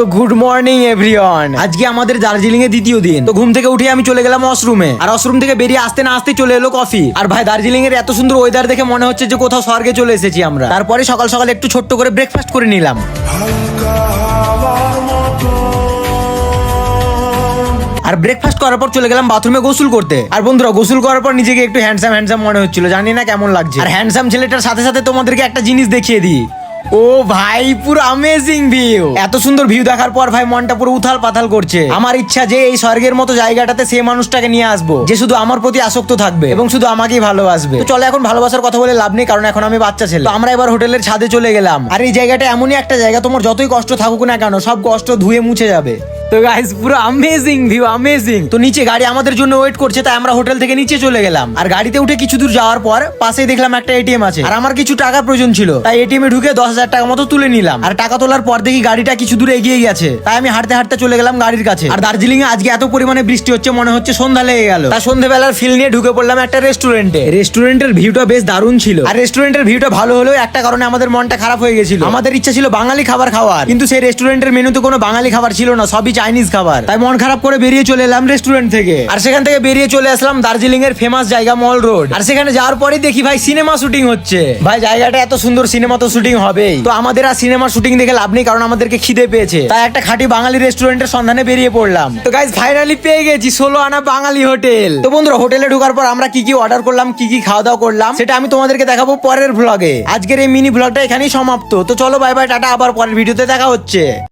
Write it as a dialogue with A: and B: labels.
A: তো good morning everyone আজকে আমাদের দার্জিলিং এ দ্বিতীয় দিন। তো ঘুম থেকে উঠে আমি চলে গেলাম ওয়াশরুমে আর ওয়াশরুম থেকে বেরিয়ে আসতে না আসতে চলে এলো কফি আর ভাই দার্জিলিং এর এত সুন্দর ওয়েদার দেখে মনে হচ্ছে যে কোথাও স্বর্গে চলে এসেছি আমরা। তারপরে সকাল সকাল একটু ছোট্ট করে ব্রেকফাস্ট করে নিলাম। আর ব্রেকফাস্ট করার পর চলে গেলাম বাথরুমে গোসল করতে। আর বন্ধুরা গোসল করার পর নিজেকে একটু হ্যান্ডসাম হ্যান্ডসাম মনে হচ্ছিল। জানি না কেমন লাগছে। আর হ্যান্ডসাম ছেলেটার সাথে সাথে তোমাদেরকে একটা জিনিস দেখিয়ে দিই। ও ভাই, পুরো অ্যামেজিং ভিউ এত সুন্দর ভিউ দেখার পর ভাই মনটা পুরো উথাল পাথাল করছে। আমার ইচ্ছা যে এই স্বর্গের মতো জায়গাটাতে সেই মানুষটাকে নিয়ে আসব, যে শুধু আমার প্রতি আসক্ত থাকবে এবং শুধু আমাকেই ভালোবাসবে। তো চলো এখন ভালোবাসার কথা বলে লাভ নেই, কারণ এখন আমি বাচ্চা ছেলে। তো আমরা এবার হোটেলের ছাদে চলে গেলাম। আর এই জায়গাটা এমনই একটা জায়গা, তোমার যতই কষ্ট থাকুক না কেন, সব কষ্ট ধুয়ে মুছে যাবে। তো গাইস পুরো অ্যামেজিং ভিউ অ্যামেজিং তো নিচে গাড়ি আমাদের জন্য ওয়েট করছে, তাই আমরা হোটেল থেকে নিচে চলে গেলাম। আর গাড়িতে উঠে কিছু দূর যাওয়ার পর পাশেই দেখলাম একটা এটিএম আছে। আর আমার কিছু টাকা প্রয়োজন ছিল, তাই এটিএম এ ঢুকে দশ হাজার টাকা মতো তুলে নিলাম। আর টাকা তোলার পর দেখি গাড়িটা কিছু দূর এগিয়ে গেছে। তাই আমি হাঁটতে হাঁটতে চলে গেলাম গাড়ির কাছে। আর দার্জিলিং এ আজকে এত পরিমাণে বৃষ্টি হচ্ছে, মনে হচ্ছে সন্ধ্যা লেগে গেল। তাই সন্ধ্যাবেলার ফিল নিয়ে ঢুকে পড়লাম একটা রেস্টুরেন্টে রেস্টুরেন্টের ভিউটা বেশ দারুণ ছিল। আর রেস্টুরেন্টের ভিউটা ভালো হলেও একটা কারণে আমাদের মনটা খারাপ হয়ে গেছিল। আমাদের ইচ্ছা ছিল বাঙালি খাবার খাওয়ার। কিন্তু সেই রেস্টুরেন্টের মেনুতে কোনো বাঙালি খাবার ছিল না, সবই চাইনিজ খাবার। তাই মন খারাপ করে বেরিয়ে চলে এলাম রেস্টুরেন্ট থেকে। আর সেখান থেকে বেরিয়ে চলে আসলাম দার্জিলিং এর ফেমাস জায়গা মল রোড আর সেখানে যাওয়ার পরে দেখি ভাই সিনেমা শুটিং হচ্ছে। ভাই, জায়গাটা এত সুন্দর সিনেমা তো শুটিং হবেই। তো আমাদের আর সিনেমা শুটিং দেখে লাভ নেই, কারণ আমাদেরকে খিদে পেয়েছে। তাই একটা খাঁটি বাঙালি রেস্টুরেন্টের সন্ধানে বেরিয়ে পড়লাম। তো গাইজ ফাইনালি পেয়ে গেছি ষোলো আনা বাঙালি হোটেল। তো বন্ধুরা, হোটেলে ঢোকার পর আমরা কি কি অর্ডার করলাম, কি কি খাওয়া দাওয়া করলাম, সেটা আমি তোমাদেরকে দেখাবো পরের ভ্লগে আজকের এই মিনি ভ্লগটা এখানেই সমাপ্ত। তো চলো বাই বাই টাটা, আবার পরের ভিডিওতে দেখা হচ্ছে।